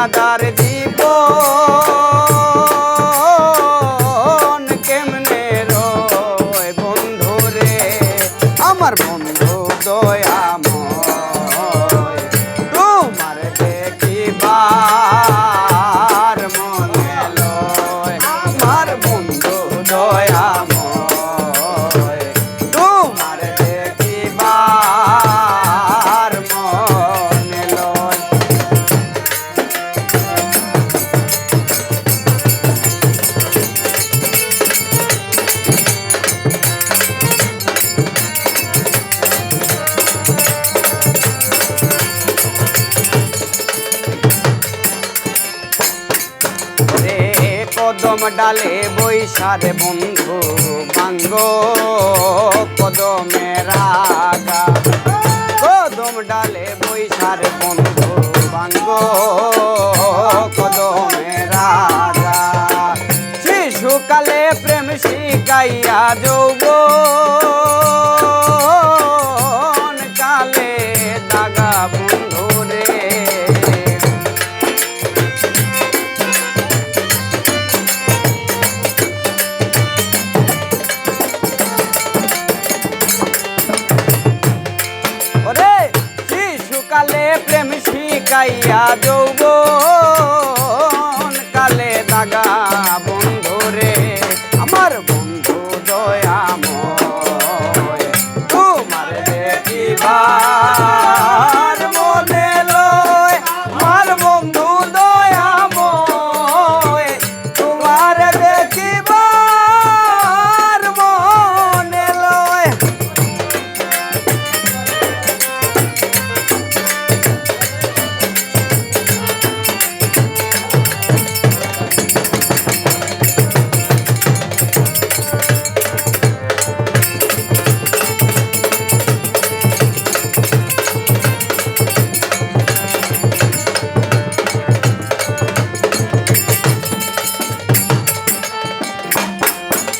গুণাগার জীব কেমনে রয় বন্ধু রে আমার বন্ধু ডালে বৈশার বন্ধু মাঙ্গ কদমে রাগা। কদম ডালে বৈশার বন্ধু বাঙ্গ শিকাইয়া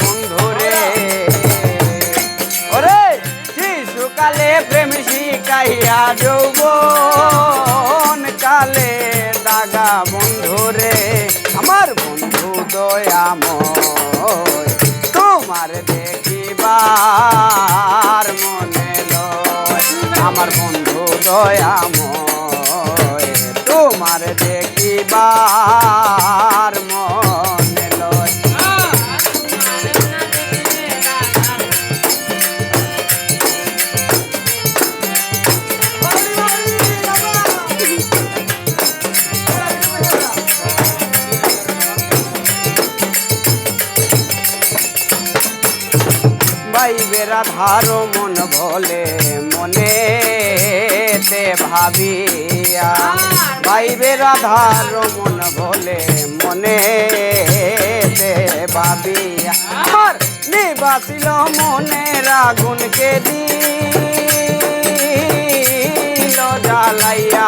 বন্ধুরে ওরে শিশুকালে প্রেম শিকাইয়া যৌব কালে দাগা বন্ধুরে আমার বন্ধু দয়াময়, তোমার দেখিবার মনে লয়। আমার বন্ধু দয়াময়। বাইবেরা ধারো মন বলে মনে তে ভাবিয়া। বাইবেরা ধারো মন বলে মনে তে ভাবিয়া। আমার নিবাসিল মনের আগুনকে দিল, জ্বালাইয়া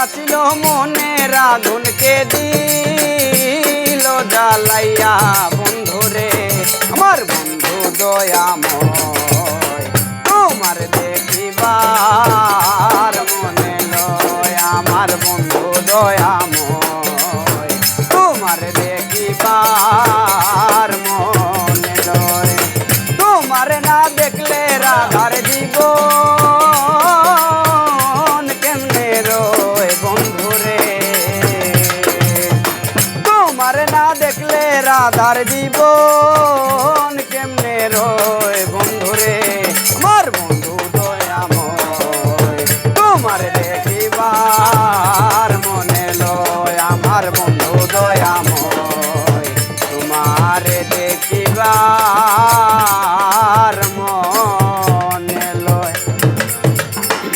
নিবাচিল রাধুন কে দিল জ্বালাইয়া বন্ধুরে। আমার বন্ধু দয়াময় কেমনে